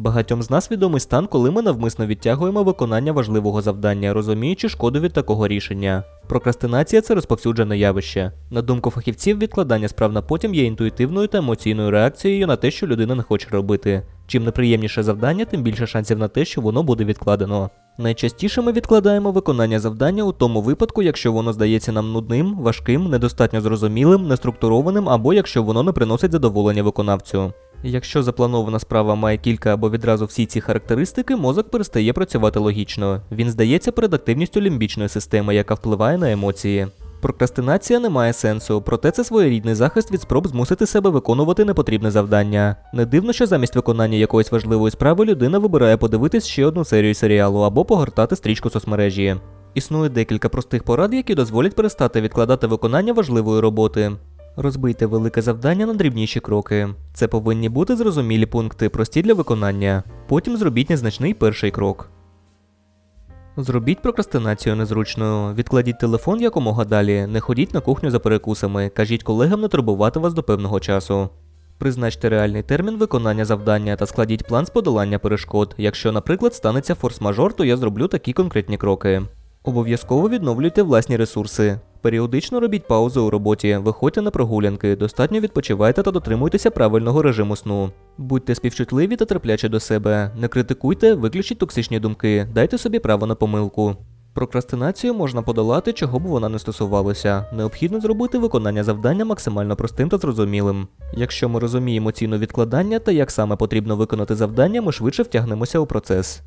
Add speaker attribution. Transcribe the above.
Speaker 1: Багатьом з нас відомий стан, коли ми навмисно відтягуємо виконання важливого завдання, розуміючи шкоду від такого рішення. Прокрастинація це розповсюджене явище. На думку фахівців, відкладання справ на потім є інтуїтивною та емоційною реакцією на те, що людина не хоче робити. Чим неприємніше завдання, тим більше шансів на те, що воно буде відкладено. Найчастіше ми відкладаємо виконання завдання у тому випадку, якщо воно здається нам нудним, важким, недостатньо зрозумілим, неструктурованим або якщо воно не приносить задоволення виконавцю. Якщо запланована справа має кілька або відразу всі ці характеристики, мозок перестає працювати логічно. Він здається перед активністю лімбічної системи, яка впливає на емоції. Прокрастинація не має сенсу, проте це своєрідний захист від спроб змусити себе виконувати непотрібне завдання. Не дивно, що замість виконання якоїсь важливої справи людина вибирає подивитись ще одну серію серіалу або погортати стрічку соцмережі. Існує декілька простих порад, які дозволять перестати відкладати виконання важливої роботи. Розбийте велике завдання на дрібніші кроки. Це повинні бути зрозумілі пункти, прості для виконання. Потім зробіть незначний перший крок. Зробіть прокрастинацію незручною. Відкладіть телефон якомога далі, не ходіть на кухню за перекусами, кажіть колегам не турбувати вас до певного часу. Призначте реальний термін виконання завдання та складіть план з подолання перешкод. Якщо, наприклад, станеться форс-мажор, то я зроблю такі конкретні кроки. Обов'язково відновлюйте власні ресурси. Періодично робіть паузи у роботі, виходьте на прогулянки, достатньо відпочивайте та дотримуйтеся правильного режиму сну. Будьте співчутливі та терплячі до себе, не критикуйте, виключіть токсичні думки, дайте собі право на помилку. Прокрастинацію можна подолати, чого б вона не стосувалася. Необхідно зробити виконання завдання максимально простим та зрозумілим. Якщо ми розуміємо ціну відкладання та як саме потрібно виконати завдання, ми швидше втягнемося у процес.